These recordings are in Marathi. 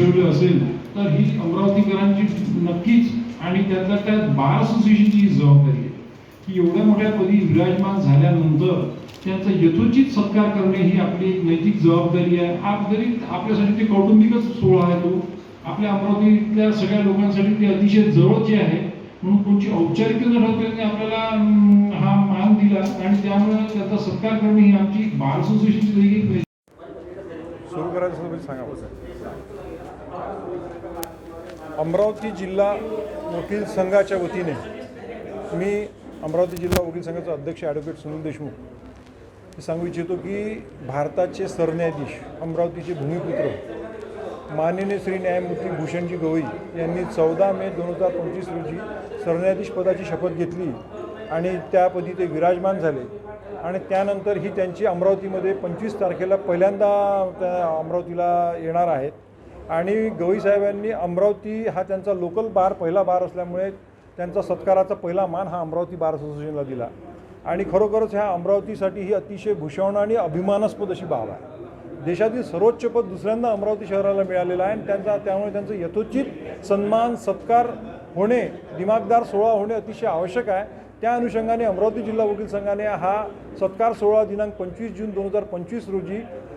ठेवलं असेल तर ही अमरावतीकरांची नक्कीच आणि त्यातल्या त्यात बार असोसिएशनची ही जबाबदारी आहे. की एवढ्या मोठ्या पदी विराजमान झाल्यानंतर त्यांचा यथोचित सत्कार करणे ही आपली एक नैतिक जबाबदारी आहे. आप जरी आपल्यासाठी ते कौटुंबिकच सोहळा आहे तो. आपल्या अमरावतीतल्या सगळ्या लोकांसाठी ते अतिशय जवळचे आहे. म्हणून कोणची औपचारिक न ठेवता आपल्याला हा मान दिला आणि त्यामुळे त्याचा सत्कार करणे ही आमची बार असोसिएशनची देखील सुरू करायचं सांगा अमरावती जिल्हा वकील संघाच्या वतीने मी अमरावती जिल्हा वकील संघाचा अध्यक्ष ॲडव्होकेट सुनील देशमुख हे सांगू इच्छितो की भारताचे सरन्यायाधीश अमरावतीचे भूमिपुत्र माननीय श्री न्यायमूर्ती भूषणजी गवई यांनी चौदा मे दोन हजार पंचवीस रोजी सरन्यायाधीश पदाची शपथ घेतली आणि त्यापदी ते विराजमान झाले. आणि त्यानंतर ही त्यांची अमरावतीमध्ये पंचवीस तारखेला पहिल्यांदा त्या अमरावतीला येणार आहेत. आणि गवई साहेबांनी अमरावती हा त्यांचा लोकल बार पहिला बार असल्यामुळे त्यांचा सत्काराचा पहिला मान हा अमरावती बार असोसिएशनला दिला. आणि खरोखरच ह्या अमरावतीसाठी ही अतिशय भूषवण आणि अभिमानास्पद अशी बाब आहे. देशातील सर्वोच्च पद दुसऱ्यांदा अमरावती शहराला मिळालेलं आहे आणि त्यांचा त्यामुळे त्यांचं यथोचित सन्मान सत्कार होणे दिमागदार सोहळा होणे अतिशय आवश्यक आहे. त्या अनुषंगाने अमरावती जिल्हा वकील संघाने हा सत्कार सोहळा दिनांक पंचवीस जून दोन हजार पंचवीस रोजी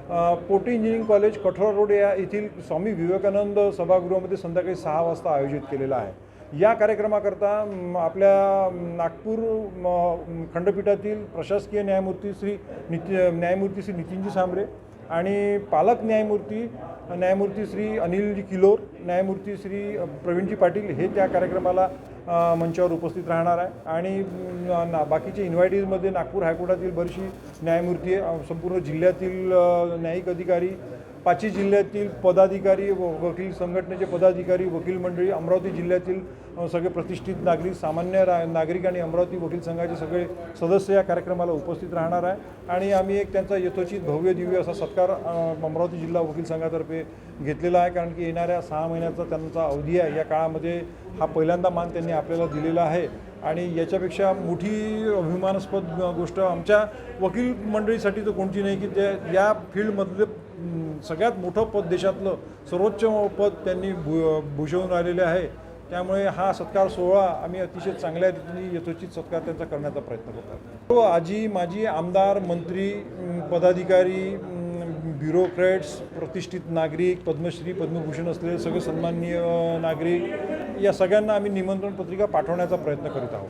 अ, Pote engineering college Kathora road या येथील स्वामी विवेकानंद सभागृहामध्ये संध्याकाळी सहा वाजता आयोजित केलेला आहे. या कार्यक्रमाकरता आपल्या नागपूर म, खंडपीठातील प्रशासकीय न्यायमूर्ती श्री निती न्यायमूर्ती श्री नितीनजी सांबरे आणि पालक न्यायमूर्ती न्यायमूर्ती श्री अनिलजी किलोर न्यायमूर्ती श्री प्रवीणजी पाटील हे त्या कार्यक्रमाला मंचावर उपस्थित राहणार आहे. आणि ना बाकीचे इन्व्हायटीजमध्ये नागपूर हायकोर्टातील बरीचशी न्यायमूर्ती आहे. संपूर्ण जिल्ह्यातील न्यायिक अधिकारी पाचही जिल्ह्यातील पदाधिकारी व वकील संघटनेचे पदाधिकारी वकील मंडळी अमरावती जिल्ह्यातील सगळे प्रतिष्ठित नागरिक सामान्य रा नागरिक आणि अमरावती वकील संघाचे सगळे सदस्य या कार्यक्रमाला उपस्थित राहणार आहे. आणि आम्ही एक त्यांचा यथोचित भव्य दिव्य असा सत्कार अमरावती जिल्हा वकील संघातर्फे घेतलेला आहे. कारण की येणाऱ्या सहा महिन्याचा त्यांचा अवधी आहे. या काळामध्ये हा पहिल्यांदा मान त्यांनी आपल्याला दिलेला आहे. आणि याच्यापेक्षा मोठी अभिमानास्पद गोष्ट आमच्या वकील मंडळीसाठी तर कोणती नाही की त्या या फील्डमधले सगळ्यात मोठं पद देशातलं सर्वोच्च पद त्यांनी भू भूषवून राहिलेले आहे. त्यामुळे हा सत्कार सोहळा आम्ही अतिशय चांगल्या रीतीने यथोचित सत्कार त्यांचा करण्याचा प्रयत्न करतात तो हो, आजी माजी आमदार मंत्री पदाधिकारी ब्युरोक्रेट्स ब्युरोक्रॅट्स प्रतिष्ठित नागरिक पद्मश्री पद्मभूषण असलेले सगळे सन्माननीय नागरिक या सगळ्यांना आम्ही निमंत्रण पत्रिका पाठवण्याचा प्रयत्न करीत आहोत.